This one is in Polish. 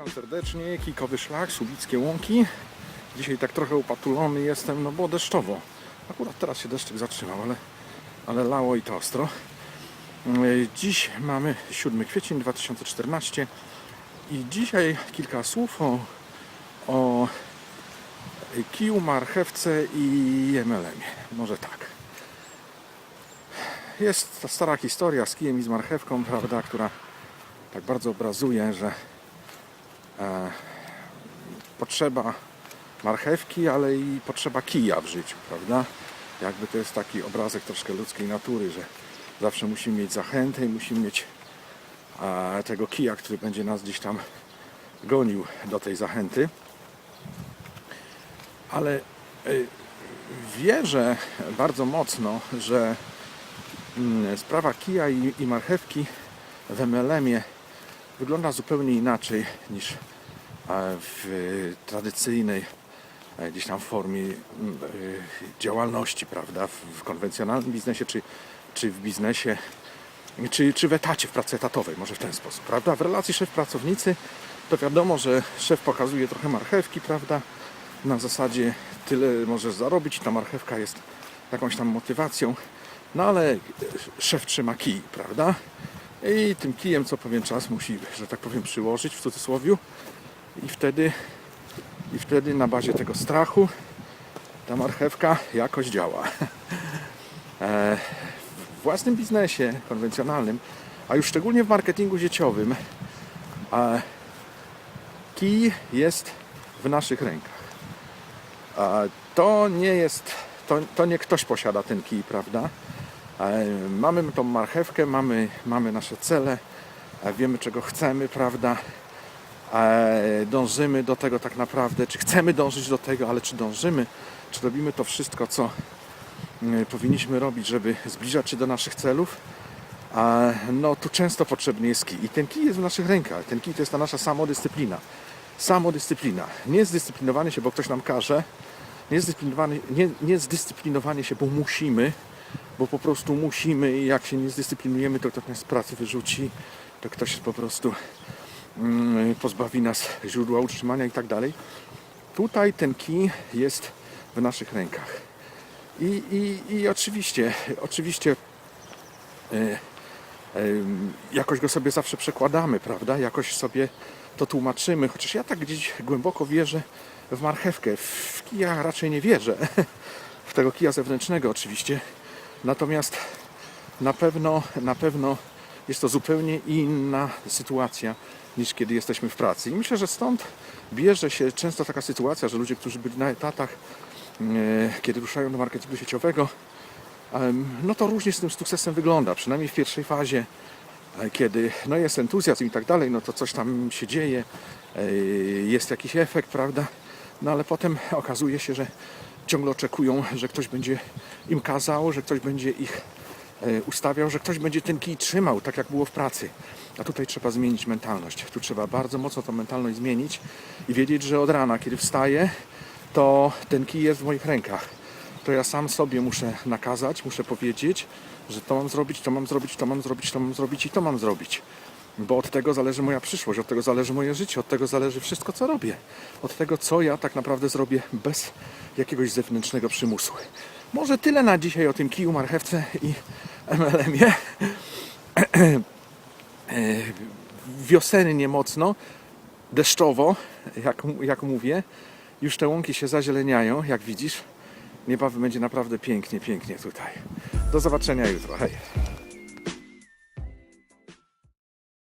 Witam serdecznie, Kikowy Szlak, Subickie Łąki. Dzisiaj tak trochę upatulony jestem, no bo deszczowo. Akurat teraz się deszczyk zatrzymał, ale, ale lało i to ostro. Dziś mamy 7 kwiecień 2014 i dzisiaj kilka słów o, o kiju, marchewce i MLM. Może tak. Jest ta stara historia z kijem i z marchewką, prawda, która tak bardzo obrazuje, że potrzeba marchewki, ale i potrzeba kija w życiu, prawda? Jakby to jest taki obrazek troszkę ludzkiej natury, że zawsze musimy mieć zachętę i musimy mieć e, tego kija, który będzie nas gdzieś tam gonił do tej zachęty. Ale e, wierzę bardzo mocno, że mm, sprawa kija i marchewki w MLM-ie wygląda zupełnie inaczej niż e, w tradycyjnej e, gdzieś tam formie e, działalności, prawda, w konwencjonalnym biznesie czy, czy w biznesie czy, czy w etacie, w pracy etatowej, może w ten sposób, prawda? W relacji szef-pracownicy to wiadomo, że szef pokazuje trochę marchewki, prawda? Na zasadzie tyle możesz zarobić ta marchewka jest jakąś tam motywacją, no ale szef trzyma kij, prawda? I tym kijem co pewien czas musi, że tak powiem, przyłożyć w cudzysłowie i wtedy, i wtedy na bazie tego strachu ta marchewka jakoś działa. E, W własnym biznesie konwencjonalnym, a już szczególnie w marketingu sieciowym, e, kij jest w naszych rękach. To nie jest, to, to nie ktoś posiada ten kij, prawda? E, Mamy tą marchewkę, mamy, mamy nasze cele, e, wiemy czego chcemy, prawda? E, Dążymy do tego tak naprawdę, czy chcemy dążyć do tego, ale czy dążymy, czy robimy to wszystko, co mm, powinniśmy robić, żeby zbliżać się do naszych celów. No tu często potrzebny jest kij. I ten kij jest w naszych rękach. Ten kij to jest ta nasza samodyscyplina. Samodyscyplina. Nie zdyscyplinowanie się, bo ktoś nam każe. Nie nie, nie zdyscyplinowanie się, bo musimy, bo po prostu musimy i jak się nie zdyscyplinujemy, to ktoś nas z pracy wyrzuci, to ktoś po prostu mm, pozbawi nas źródła utrzymania i tak dalej. Tutaj ten kij jest w naszych rękach. I, i, i oczywiście, oczywiście e, e, jakoś go sobie zawsze przekładamy, prawda? Jakoś sobie to tłumaczymy, chociaż ja tak gdzieś głęboko wierzę w marchewkę. W kija raczej nie wierzę. W tego kija zewnętrznego oczywiście. Natomiast na pewno, na pewno jest to zupełnie inna sytuacja niż kiedy jesteśmy w pracy. I myślę, że stąd bierze się często taka sytuacja, że ludzie, którzy byli na etatach, e, kiedy ruszają do marketingu sieciowego, no to różnie z tym sukcesem wygląda, przynajmniej w pierwszej fazie, e, kiedy no jest entuzjazm i tak dalej, no to coś tam się dzieje, e, jest jakiś efekt, prawda? No ale potem okazuje się, że ciągle oczekują, że ktoś będzie im kazał, że ktoś będzie ich e, ustawiał, że ktoś będzie ten kij trzymał, tak jak było w pracy. A tutaj trzeba zmienić mentalność. Tu trzeba bardzo mocno tą mentalność zmienić i wiedzieć, że od rana, kiedy wstaję, to ten kij jest w moich rękach. To ja sam sobie muszę nakazać, muszę powiedzieć, że to mam zrobić, to mam zrobić, to mam zrobić, to mam zrobić i to mam zrobić. Bo od tego zależy moja przyszłość, od tego zależy moje życie, od tego zależy wszystko, co robię. Od tego, co ja tak naprawdę zrobię bez jakiegoś zewnętrznego przymusu. Może tyle na dzisiaj o tym kiju, marchewce i MLM-ie. E, Wiosennie mocno, deszczowo, jak, jak mówię. Już te łąki się zazieleniają, jak widzisz. Niebawem będzie naprawdę pięknie, pięknie tutaj. Do zobaczenia jutro. Hej.